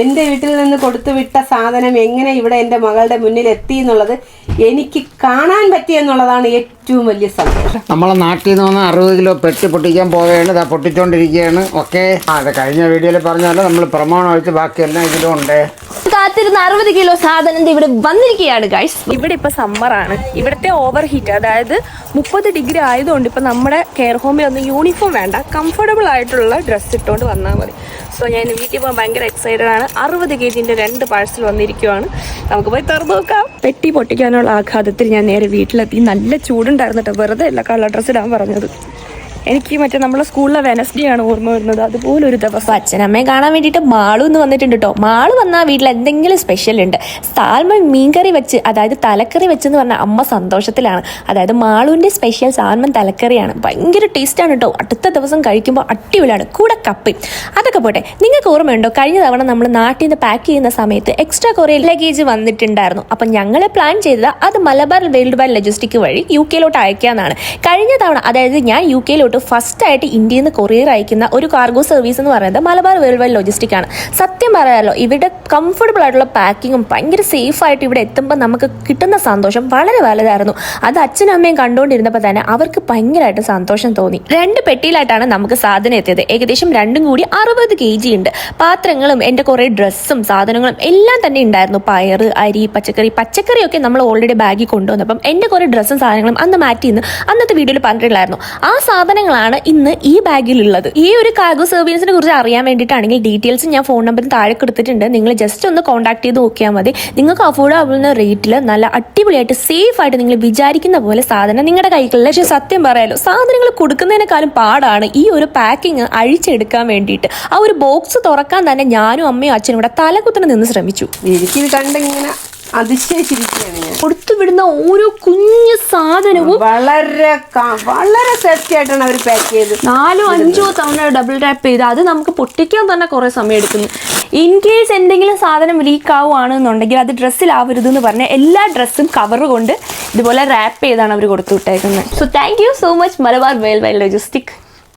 എന്റെ വീട്ടിൽ നിന്ന് കൊടുത്തു വിട്ട സാധനം എങ്ങനെ ഇവിടെ എന്റെ മകളുടെ മുന്നിൽ എത്തി എന്നുള്ളത് എനിക്ക് കാണാൻ പറ്റി എന്നുള്ളതാണ് ഏറ്റവും വലിയ സന്തോഷം. നമ്മളെ നാട്ടിൽ നിന്ന് വന്ന് അറുപത് കിലോ പെട്ടി പൊട്ടിക്കാൻ പോവുകയാണ് ഇതാ പൊട്ടിച്ചോണ്ടിരിക്കുകയാണ്. ഓക്കെ. ആ അത് കഴിഞ്ഞ വീഡിയോയിൽ പറഞ്ഞാൽ നമ്മൾ പ്രമാണം ഒഴിച്ച് ബാക്കിയെല്ലാം ഇതിലും ഉണ്ട് കാത്തിരുന്ന അറുപത് കിലോ സാധനം ഇവിടെ വന്നിരിക്കുകയാണ് ഗൈസ് ഇവിടെ ഇപ്പൊ സമ്മറാണ് ഇവിടുത്തെ ഓവർ ഹീറ്റ് അതായത് മുപ്പത് ഡിഗ്രി ആയതുകൊണ്ട് ഇപ്പൊ നമ്മുടെ കെയർ ഹോമിൽ ഒന്നും യൂണിഫോം വേണ്ട. കംഫർട്ടബിൾ ആയിട്ടുള്ള ഡ്രസ്സ് ഇട്ടുകൊണ്ട് വന്നാൽ മതി. സോ ഞാൻ വീട്ടിൽ പോകാൻ ഭയങ്കര എക്സൈറ്റഡ് ആണ്. അറുപത് കെ ജിന്റെ രണ്ട് പാഴ്സൽ വന്നിരിക്കുവാണ്. നമുക്ക് പോയി തുറന്നു നോക്കാം. പെട്ടി പൊട്ടിക്കാനുള്ള ആഘാതത്തിൽ ഞാൻ നേരെ വീട്ടിലെത്തി. നല്ല ചൂടുണ്ടായിരുന്നു കേട്ടോ വെറുതെ അല്ല കളർ ഡ്രസ്സ് ഇടാൻ പറഞ്ഞത്. എനിക്ക് മറ്റേ നമ്മളെ സ്കൂളിലെ വെനസ്ഡേ ആണ് ഓർമ്മ വരുന്നത്. അതുപോലെ ഒരു ദിവസം അച്ഛനമ്മയെ കാണാൻ വേണ്ടിയിട്ട് മാളു എന്ന് വന്നിട്ടുണ്ട് കേട്ടോ മാളു വന്നാൽ വീട്ടിൽ എന്തെങ്കിലും സ്പെഷ്യൽ ഉണ്ട്. സാൽമൺ മീൻകറി വെച്ച് അതായത് തലക്കറി വെച്ചെന്ന് പറഞ്ഞാൽ അമ്മ സന്തോഷത്തിലാണ്. അതായത് മാളുവിന്റെ സ്പെഷ്യൽ സാൽമൺ തലക്കറിയാണ്. ഭയങ്കര ടേസ്റ്റാണ് കേട്ടോ അടുത്ത ദിവസം കഴിക്കുമ്പോൾ അടിപൊളിയാണ്. കൂടെ കപ്പി. അതൊക്കെ പോട്ടെ. നിങ്ങൾക്ക് ഓർമ്മയുണ്ടോ? കഴിഞ്ഞ തവണ നമ്മൾ നാട്ടിൽ നിന്ന് പാക്ക് ചെയ്യുന്ന സമയത്ത് എക്സ്ട്രാ കുറേ ലഗേജ് വന്നിട്ടുണ്ടായിരുന്നു. അപ്പം ഞങ്ങൾ പ്ലാൻ ചെയ്തത് അത് മലബാർ വേൾഡ് വൈഡ് ലജിസ്റ്റിക് വഴി യു കെയിലോട്ട് അയക്കാമെന്നാണ് കഴിഞ്ഞ തവണ അതായത് ഞാൻ യു കെയിലോട്ട് ഫസ്റ്റ് ആയിട്ട് ഇന്ത്യയിൽ നിന്ന് കൊറിയർ അയക്കുന്ന ഒരു കാർഗോ സർവീസ് എന്ന് പറയുന്നത് മലബാർ വേൾഡ് വൈഡ് ലോജിസ്റ്റിക് ആണ്. സത്യം പറയാമല്ലോ ഇവിടെ കംഫർട്ടബിൾ ആയിട്ടുള്ള പാക്കിങ്ങും ഭയങ്കര സേഫ് ആയിട്ട് ഇവിടെ എത്തുമ്പോൾ നമുക്ക് കിട്ടുന്ന സന്തോഷം വളരെ വലുതായിരുന്നു. അത് അച്ഛനും അമ്മയും കണ്ടുകൊണ്ടിരുന്നപ്പോൾ തന്നെ അവർക്ക് ഭയങ്കരമായിട്ട് സന്തോഷം തോന്നി. രണ്ട് പെട്ടിയിലായിട്ടാണ് നമുക്ക് സാധനം എത്തിയത്. ഏകദേശം രണ്ടും കൂടി അറുപത് കെ ജി ഉണ്ട്. പാത്രങ്ങളും എന്റെ കുറേ ഡ്രസ്സും സാധനങ്ങളും എല്ലാം തന്നെ ഉണ്ടായിരുന്നു. പയർ അരി പച്ചക്കറി പച്ചക്കറിയൊക്കെ നമ്മൾ ഓൾറെഡി ബാഗിൽ കൊണ്ടുവന്നപ്പം എന്റെ കുറേ ഡ്രസ്സും സാധനങ്ങളും അന്ന് മാറ്റി ഇന്ന് അന്നത്തെ വീഡിയോയിൽ പറഞ്ഞിട്ടുണ്ടായിരുന്നു. ആ സാധനങ്ങളാണ് ഇന്ന് ഈ ബാഗിലുള്ളത്. ഈ ഒരു കാർഗോ സർവീസിനെ കുറിച്ച് അറിയാൻ വേണ്ടിയിട്ടാണെങ്കിൽ ഡീറ്റെയിൽസ് ഞാൻ ഫോൺ നമ്പറിൽ താഴെ കൊടുത്തിട്ടുണ്ട്. നിങ്ങൾ ജസ്റ്റ് ഒന്ന് കോൺടാക്ട് ചെയ്ത് നോക്കിയാൽ മതി. നിങ്ങൾക്ക് അഫോർഡബിൾ എന്ന റേറ്റിൽ നല്ല അടിപൊളിയായിട്ട് സേഫ് ആയിട്ട് നിങ്ങൾ വിചാരിക്കുന്ന പോലെ സാധനം നിങ്ങളുടെ കൈകളിൽ. പക്ഷേ സത്യം പറയാലോ സാധനങ്ങൾ കൊടുക്കുന്നതിനേക്കാളും പാടാണ് ഈ ഒരു പാക്കിങ് അഴിച്ചെടുക്കാൻ വേണ്ടിയിട്ട്. ആ ഒരു ബോക്സ് തുറക്കാൻ തന്നെ ഞാനും അമ്മയും അച്ഛനും കൂടെ തലകുത്തിന് നിന്ന് ശ്രമിച്ചു. എനിക്കിത് കണ്ടിങ്ങനെ അതിശയിച്ചിരിക്കുകയാണ്. ഞാൻ കൊടുത്തു വിടുന്ന ഓരോ കുഞ്ഞു സാധനവും വളരെ വളരെ സേഫ്റ്റി ആയിട്ടാണ് അവർ പാക്ക് ചെയ്ത് നാലോ അഞ്ചോ തവണ ഡബിൾ ടാപ്പ് ചെയ്ത് അത് നമുക്ക് പൊട്ടിക്കാൻ തന്നെ കുറേ സമയം എടുക്കുന്നു ഇൻ കേസ് എന്തെങ്കിലും സാധനം ലീക്ക് ആവുകയാണെന്നുണ്ടെങ്കിൽ അത് ഡ്രസ്സിലാവരുത് എന്ന് പറഞ്ഞാൽ എല്ലാ ഡ്രസ്സും കവർ കൊണ്ട് ഇതുപോലെ റാപ്പ് ചെയ്താണ് അവർ കൊടുത്തു വിട്ടേക്കുന്നത് so thank you so much Malabar വേൽ വൈൽ ലോജിസ്റ്റിക്